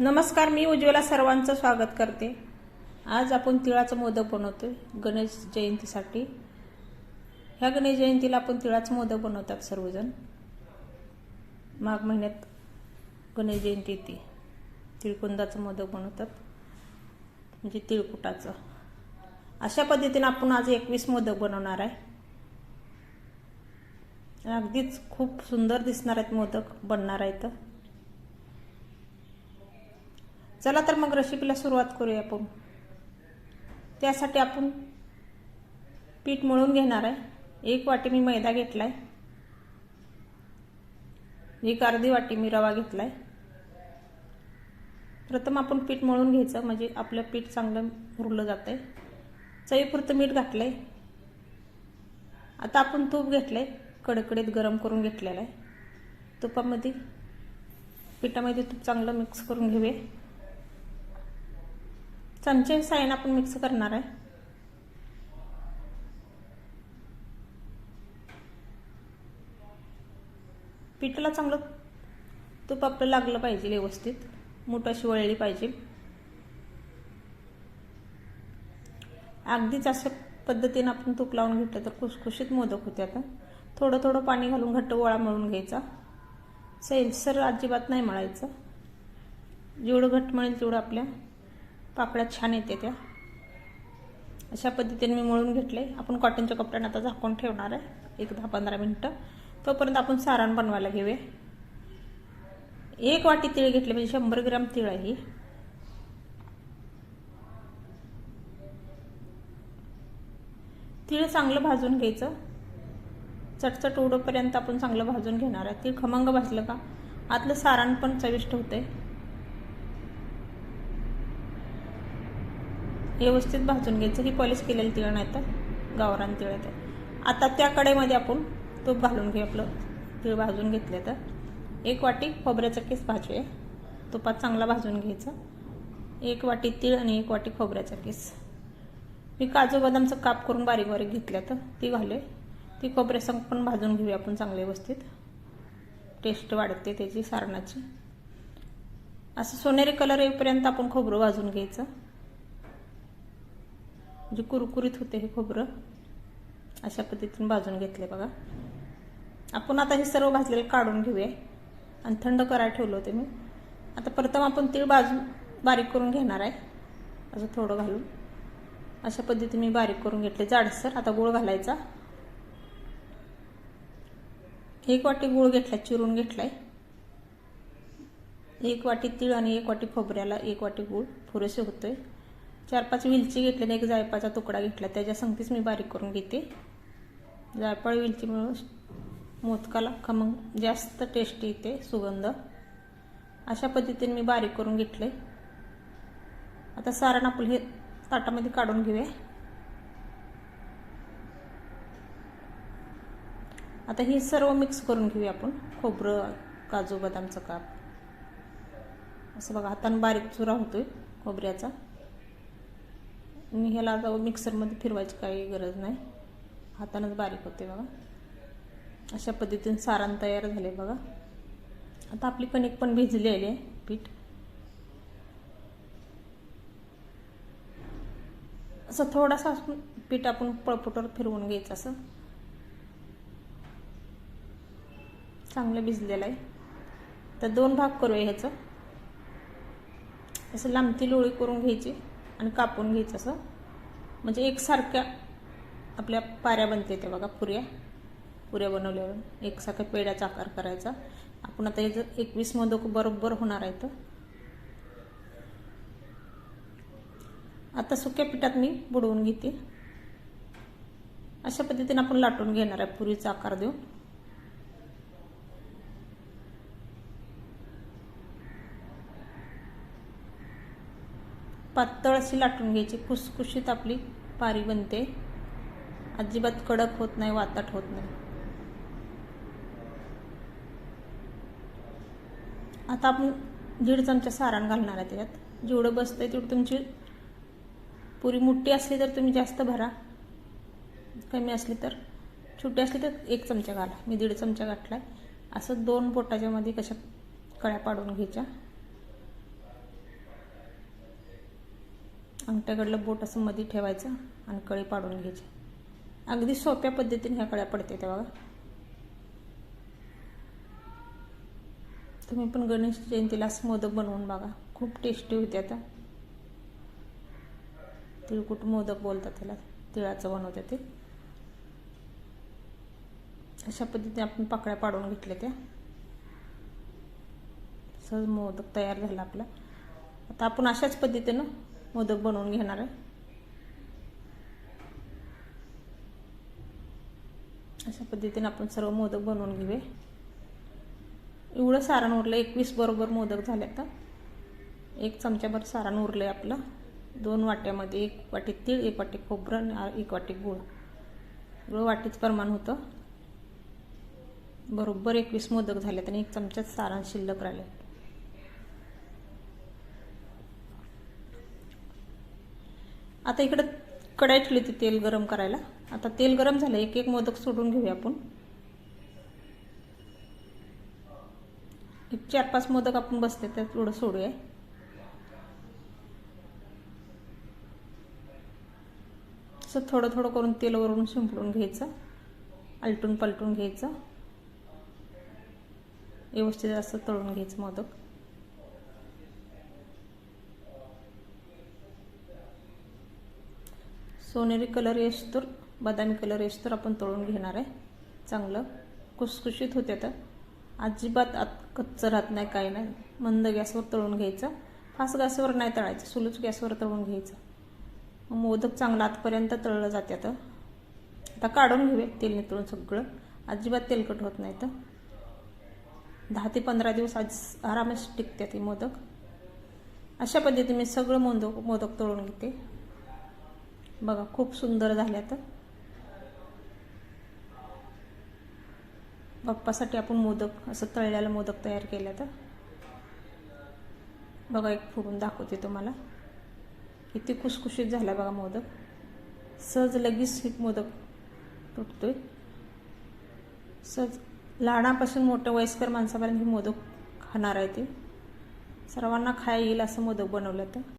नमस्कार मी उज्ज्वला सर्वांचं स्वागत करते. आज आपण तिळाचं मोदक बनवतोय गणेश जयंतीसाठी. ह्या गणेश जयंतीला आपण तिळाचं मोदक बनवतात सर्वजण. माघ महिन्यात गणेश जयंती येते. तिळकुंदाचं मोदक बनवतात. म्हणजे तिळकुटाचं. अशा पद्धतीने आपण आज एकवीस मोदक बनवणार आहे. अगदीच खूप सुंदर दिसणार आहेत मोदक बनणार आहेत. चला तर मग रेसिपीला सुरुवात करूया आपण. त्यासाठी आपण पीठ मळून घेणार आहे. एक वाटी मी मैदा घेतला आहे एक अर्धी वाटी मी रवा घेतला आहे प्रथम आपण पीठ मळून घ्यायचं म्हणजे आपलं पीठ चांगलं उरलं जातं आहे चवीपुरतं मीठ घातलं आहे आता आपण तूप घेतलं आहे कडकडीत गरम करून घेतलेलं आहे. तुपामध्ये पिठामध्ये तूप चांगलं मिक्स करून घेऊया. चमचे साईन आपण मिक्स करणार आहे. पिठाला चांगलं तूप आपलं लागलं पाहिजे व्यवस्थित. मोठं अशी वळली पाहिजे. अगदीच अशा पद्धतीनं आपण तूप लावून घेतलं तर खुसखुशीत मोदक होते आता. थोडं थोडं पाणी घालून घट्ट गोळा मळून घ्यायचा. सैलसर अजिबात नाही मळायचं. जेवढं घट्ट मळेल तेवढं आपल्या पाकळ्या छान येते त्या. अशा पद्धतीने मी मळून घेतले. आपण कॉटनच्या कपड्यानं आता झाकून ठेवणार आहे. एक दहा पंधरा मिनटं. तोपर्यंत आपण सारण बनवायला घेऊया. एक वाटी तीळ घेतले म्हणजे शंभर ग्राम तीळ आहे तीळ चांगलं भाजून घ्यायचं. चटचट उडोपर्यंत आपण चांगलं भाजून घेणार आहे. तीळ खमंग भाजलं का? आतलं सारण पण चविष्ट होतं आहे व्यवस्थित भाजून घ्यायचं. ही पॉलिश केलेलं तिळ नाही तर गावरान तिळ आहे आता त्या कडेमध्ये आपण तूप घालून घेऊ आपलं. तिळ भाजून घेतले तर. एक वाटी खोबऱ्याचा केस भाजूया. तुपात चांगला भाजून घ्यायचा. एक वाटी तीळ आणि एक वाटी खोबऱ्याचा केस. मी काजू बदामचं काप करून बारीक बारीक घेतल्या तर ती घालूया. ती खोबऱ्यासंग पण भाजून घेऊया आपण चांगले व्यवस्थित. टेस्ट वाढते त्याची सारणाची. असं सोनेरी कलर येईपर्यंत आपण खोबरं भाजून घ्यायचं. म्हणजे कुरकुरीत होते हे खोबरं. अशा पद्धतीने भाजून घेतले बघा. आपण आता हे सर्व भाजलेलं काढून घेऊया. आणि थंड करायला ठेवलं होते मी. आता प्रथम आपण तीळ भाजून बारीक करून घेणार आहे. असं थोडं घालून. अशा पद्धतीने मी बारीक करून घेतले. जाडसर आता गुळ घालायचा. एक वाटी गुळ घेतला चिरून घेतलाय. एक वाटी तीळ आणि एक वाटी खोबऱ्याला एक वाटी गुळ. पुरेसे होतोय. चार पाच विलची घेतली आणि एक जायपाचा तुकडा घेतला. त्याच्या संगतीच मी बारीक करून घेते. जायफळ विलची मिळून मोदकाला खमंग जास्त टेस्टी येते सुगंध. अशा पद्धतीने मी बारीक करून घेतले. आता सारण आपण हे ताटामध्ये काढून घेऊया. आता हे सर्व मिक्स करून घेऊया आपण. खोबरं काजू बदामचं काप. असं बघा हाताने बारीक चुरा होतोय खोबऱ्याचा. ह्याला आता मिक्सरमध्ये फिरवायची काही गरज नाही. हातानंच बारीक होते बघा. अशा पद्धतीने सारण तयार झाले बघा. आता आपली कणिक पण भिजलेली आहे पीठ. असं थोडासा पीठ आपण पळपुटर फिरवून घ्यायचं असं. चांगलं भिजलेलं आहे. तर दोन भाग करूया ह्याचं. असं लांबती लोळी करून घ्यायची. आणि कापून घ्यायचं असं. म्हणजे एकसारख्या आपल्या पाऱ्या बनते त्या बघा पुऱ्या. पुऱ्या बनवल्यावर एकसारख्या पेड्याचा आकार करायचा. आपण आता याचं एकवीस मोदक बरोबर होणार आहे तर आता सुक्या पिठात मी बुडवून घेते. अशा पद्धतीने आपण लाटून घेणार आहे पुरीचा आकार देऊन. पातळ अशी लाटून घ्यायची. खुसखुशीत आपली पारी बनते. अजिबात कडक होत नाही वाताट होत नाही. आता आपण दीड चमचा सारण घालणार आहे त्याच्यात. जेवढं बसतंय तेवढं तुमची पुरी मोठी असली तर तुम्ही जास्त भरा. कमी असली तर. छोटी असली तर एक चमचा घाला. मी दीड चमचा घातला आहे असं दोन पोटाच्यामध्ये कशा कळ्या पाडून घ्यायच्या. अंगठ्याकडलं बोट असं मध्ये ठेवायचं आणि कळी पाडून घ्यायची. अगदी सोप्या पद्धतीने ह्या कळ्या पडते त्या बघा. तुम्ही पण गणेश जयंतीला मोदक बनवून बघा. खूप टेस्टी होते आता. तिळकुट मोदक बोलतात त्याला? तिळाचं बनवते ते. अशा पद्धतीने आपण पाकळ्या पाडून घेतल्या त्या. सहज मोदक तयार झाला आपला. आता आपण अशाच पद्धतीनं मोदक बनवून घेणार आहे. अशा पद्धतीने आपण सर्व मोदक बनवून घेऊया. एवढं सारण उरलं एकवीस बरोबर मोदक झाले आता एक चमच्याभर सारण उरलं आहे आपलं. दोन वाट्यामध्ये एक वाटी तीळ एक वाटी खोबरं आणि एक वाटी गूळ. एवढं वाटीच प्रमाण होतं. बरोबर एकवीस मोदक झाले आणि एक चमच्यात सारण शिल्लक राहिले आता इकडं कढाई ठेवली ती तेल गरम करायला. आता तेल गरम झालं एक एक मोदक सोडून घेऊया आपण. एक चार पाच मोदक आपण बसते त्यात थोडं सोडूया. असं थोडं थोडं करून तेल वरून शिंपडून घ्यायचं. आलटून पलटून घ्यायचं. व्यवस्थित असं तळून घ्यायचं मोदक. सोनेरी कलर येस्तूर बदामी कलर येस्तूर आपण तळून घेणार आहे. चांगलं. कुसकुशीत होते तर. अजिबात आत कच्चं राहत नाही काही नाही. मंद गॅसवर तळून घ्यायचं. फास्ट गॅसवर नाही तळायचं. सुलूच गॅसवर तळून घ्यायचं. मग मोदक चांगलं आतपर्यंत तळलं जाते आता आता काढून घेऊया तेल नितळून सगळं. अजिबात तेलकट होत नाही तर. दहा ते पंधरा दिवस आज आरामच टिकते ते मोदक. अशा पद्धतीने मी सगळं मोदक मोदक तळून घेते. बघा खूप सुंदर झाल्या तर. बाप्पासाठी आपण मोदक असं तळलेलं मोदक तयार केलं तर. बघा एक फोडून दाखवते तुम्हाला. किती खुसखुशीत झाला बघा मोदक. सहज लगेच ही मोदक तुटतोय. सहज लहानापासून मोठं वयस्कर माणसापर्यंत हे मोदक खाणार आहे ते. सर्वांना खाया येईल असं मोदक बनवलं तर.